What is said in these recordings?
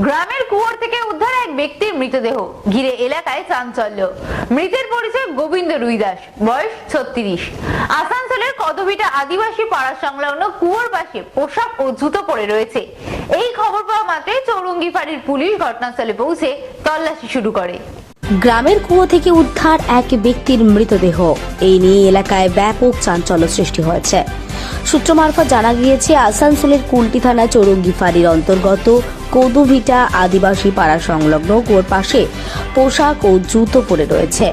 গ্রামের কুয়োর থেকে উদ্ধার এক ব্যক্তির মৃতদেহ। ঘিরে এলাকায় চাঞ্চল্য। মৃতের পরিচয় গোবিন্দ রুইদাস, বয়স ছত্রিশ। আসানসোলের কদবিটা আদিবাসী পাড়া সংলগ্ন কুয়োর পাশে পোশাক ও জুতো পড়ে রয়েছে। এই খবর পাওয়া মাত্রই চৌরঙ্গি ফাঁড়ির পুলিশ ঘটনাস্থলে পৌঁছে তল্লাশি শুরু করে। গ্রামের কুয়ো থেকে উদ্ধার এক ব্যক্তির মৃতদেহ। এই নিয়ে এলাকায় ব্যাপক চাঞ্চল্য সৃষ্টি হয়েছে। সূত্র মারফত জানা গিয়েছে, আসানসোলের কুলটি থানা চৌরঙ্গি ফাঁড়ির অন্তর্গত কদুভিটা আদিবাসী পাড়া সংলগ্ন কুয়োর পাশে পোশাক ও জুতো পরে রয়েছে।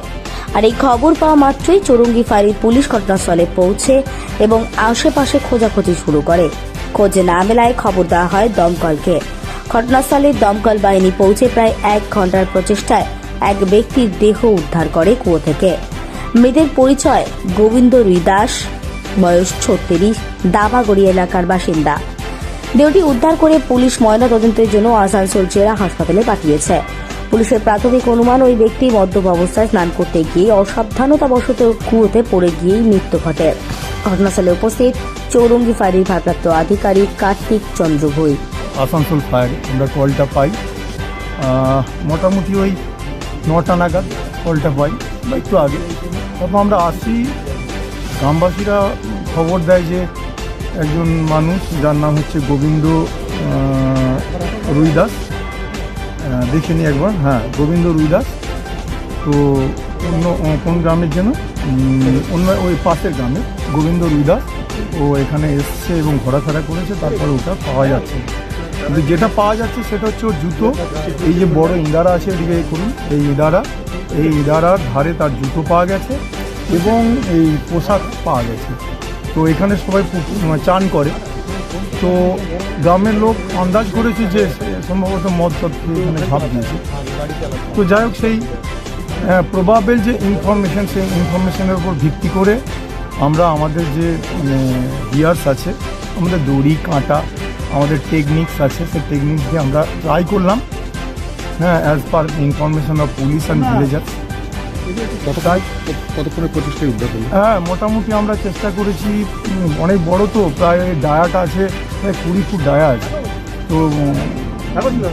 আর এই খবর পাওয়া মাত্রই চৌরঙ্গি ফাঁড়ির পুলিশ ঘটনাস্থলে পৌঁছে এবং আশেপাশে খোঁজাখুঁজি শুরু করে। খোঁজে না মেলায় খবর দেওয়া হয় দমকলকে। ঘটনাস্থলে দমকল বাহিনী পৌঁছে প্রায় এক ঘণ্টার প্রচেষ্টায় এক ব্যক্তির দেহ উদ্ধার করে কুয়ো থেকে। মৃতের পরিচয় গোবিন্দ রুই দাস বয়স ছত্রিশ দাবাগড়ি এলাকার বাসিন্দা। দেহটি উদ্ধার করে পুলিশ ময়না তদন্তের জন্য আসানসোল জেলা হাসপাতালে পাঠিয়েছে। পুলিশের প্রাথমিক অনুমান, ওই ব্যক্তি মদ্যপ অবস্থায় স্নান করতে গিয়ে অসাবধানতাবশত কুয়োতে পড়ে গিয়েই মৃত্যু ঘটে। ঘটনাস্থলে উপস্থিত চৌরঙ্গি ফাঁড়ির ভারপ্রাপ্ত আধিকারিক কার্তিক চন্দ্র ভুই। আসানসোল ফায়ার, আমরা কলটা পাই। মোটামুটি ওই নটা নাগাদ কলটা পাই, বা একটু আগে। তারপর আমরা আসি। গ্রামবাসীরা খবর দেয় যে একজন মানুষ যার নাম হচ্ছে গোবিন্দ রুইদাস। দেখে একবার। হ্যাঁ গোবিন্দ রুইদাস। তো অন্য কোন গ্রামের উম, অন্য ওই পাশের গ্রামে। গোবিন্দ রুইদাস। ও এখানে এসছে এবং ঘোরাফেরা করেছে তারপরে ওটা পাওয়া যাচ্ছে। কিন্তু যেটা পাওয়া যাচ্ছে সেটা হচ্ছে ওর জুতো। এই যে বড় ইঁদারা আছে এদিকে করুন এই ইদারা। এই ইদারার ধারে তার জুতো পাওয়া গেছে এবং এই পোশাক পাওয়া গেছে। তো এখানে সবাই মানে চান করে। তো গ্রামের লোক আন্দাজ করেছে যে সম্ভবত মদ এখানে ঝাঁপ দিয়েছে তো যাই হোক সেই প্রবাবেল যে ইনফরমেশন সেই ইনফরমেশনের উপর ভিত্তি করে আমরা আমাদের যে মানে গিয়ার্স আছে আমাদের দড়ি কাঁটা আমাদের টেকনিক্স আছে সেই টেকনিক্স দিয়ে আমরা ট্রাই করলাম। হ্যাঁ as per information of police and কতক্ষণ প্রচেষ্টায় উদ্ধার করলেন হ্যাঁ মোটামুটি আমরা চেষ্টা করেছি অনেক বড় তো প্রায় ডায়াটা আছে প্রায় কুড়ি ফুট ডায়া আছে। তো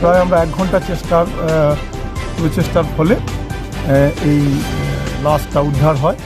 প্রায় আমরা এক ঘণ্টা চেষ্টার আহ, প্রচেষ্টার ফলে এই লাশটা উদ্ধার হয়।